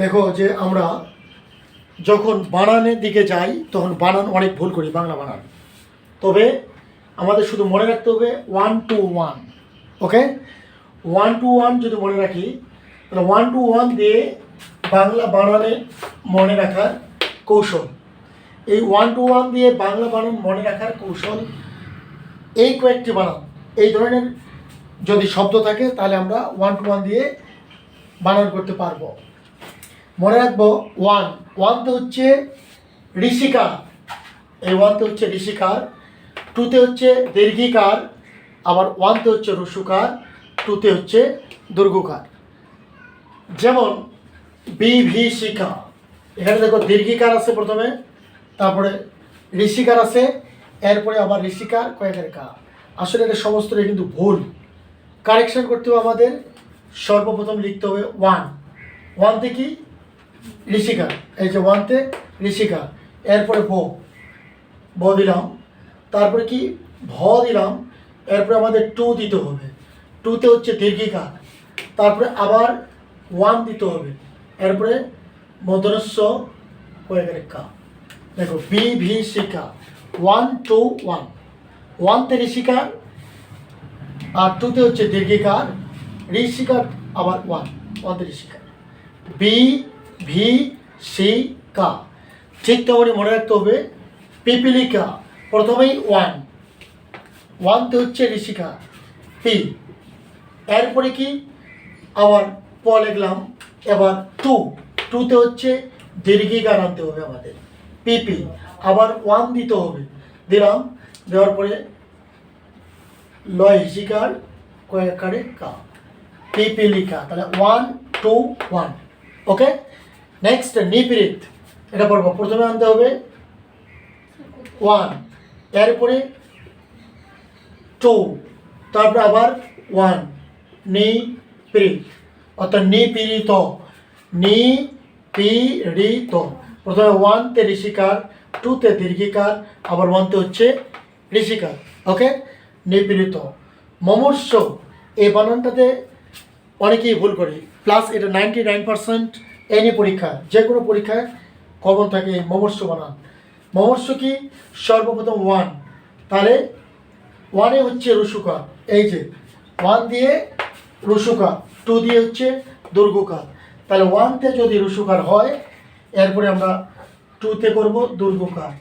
দেখো যে আমরা যখন বানানের দিকে যাই, তখন বানান অনেক ভুল করি, বাংলা বানান। তবে আমাদের শুধু মনে রাখতে হবে one two one okay one two one যদি মনে রাখি, তাহলে ওয়ান টু ওয়ান দিয়ে বাংলা বানানে মনে রাখার কৌশল। এই ওয়ান টু ওয়ান দিয়ে বাংলা বানান মনে রাখার কৌশল, এই কয়েকটি বানান। এই ধরনের যদি শব্দ থাকে, তাহলে আমরা ওয়ান টু ওয়ান দিয়ে বানান করতে পারব। মনে রাখব ওয়ান ওয়ানতে হচ্ছে ঋষিকার। এই ওয়ানতে হচ্ছে ঋষিকার। টুতে হচ্ছে দীর্ঘিকার। আবার ওয়ানতে হচ্ছে রসুকার। টুতে হচ্ছে দুর্গকার। যেমন, বিভীষিকা। এখানে দেখো দীর্ঘিকার আছে প্রথমে, তারপরে ঋষিকার আছে, এরপরে আবার ঋষিকার কয়েকের কা আসলে এটা সমস্তটাই কিন্তু ভুল। কারেকশন করতে হবে আমাদের। সর্বপ্রথম লিখতে হবে ওয়ান ওয়ানতে কি? ঋষিকা, এই যে ওয়ানতে ঋষিকা, এরপরে ব ব দিলাম। তারপরে কি? ভ দিলাম, এরপরে আমাদের টু দিতে হবে। টুতে হচ্ছে দীর্ঘিকা, তারপরে আবার ওয়ান দিতে হবে। এরপরে মদরস্ব হয়ে গেলে কা। দেখো বি ভি শিকা ওয়ান টু ওয়ান ওয়ানতে ঋষিকার আর টুতে হচ্ছে দীর্ঘিকার ঋষিকার আবার ওয়ান ওয়ানতে ঋষিকার বি ভি, সি, কা। ঠিক তেমনই মনে রাখতে হবে, পিপিলিকা। প্রথমেই ওয়ান। ওয়ানতে হচ্ছে ঋষিকা, পি। এরপরে কি? আবার প লিখলাম, এবার টু। টুতে হচ্ছে দীর্ঘিকার আনতে হবে আমাদের, পিপি। আবার ওয়ান দিতে হবে। দিলাম, দেওয়ার পরে লয় কয়েকারে কা। পিপিলিকা, তাহলে one, two, one. Okay? Next নিপীড়িত এটা পড়ব। প্রথমে আনতে হবে ওয়ান এরপরে টু তারপরে আবার ওয়ান নি পীড়িত অর্থাৎ নিপীড়িত। নি পীড়িত প্রথমে ওয়ানতে ঋষিকার টুতে দীর্ঘিকার, আবার ওয়ানতে হচ্ছে ঋষিকার। ওকে নিপীড়িত। মমর্ষ এই বানানটাতে অনেকেই ভুল করি। প্লাস এটা নাইনটি নাইন পার্সেন্ট এনি পরীক্ষা যে কোনো পরীক্ষায় কমন থাকে মমর্ষ বানান। মমর্ষ কি? সর্বপ্রথম ওয়ান তাহলে ওয়ানে হচ্ছে রসুকা। এই যে ওয়ান দিয়ে রসুকা টু দিয়ে হচ্ছে দুর্গকার তাহলে ওয়ানতে যদি রসুকার হয়, এরপরে আমরা টুতে করব দুর্গকার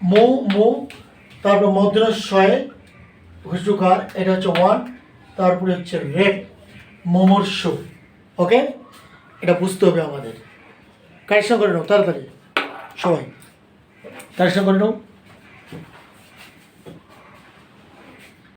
মৌ মৌ, তারপর মদ্রশয়ে ঘুষুকার এটা হচ্ছে ওয়ান তারপরে হচ্ছে রেপ মোমর্ষ ওকে এটা বুঝতে হবে আমাদের। কারেকশন করে নাও তাড়াতাড়ি। সবাই কারেকশন করে নাও।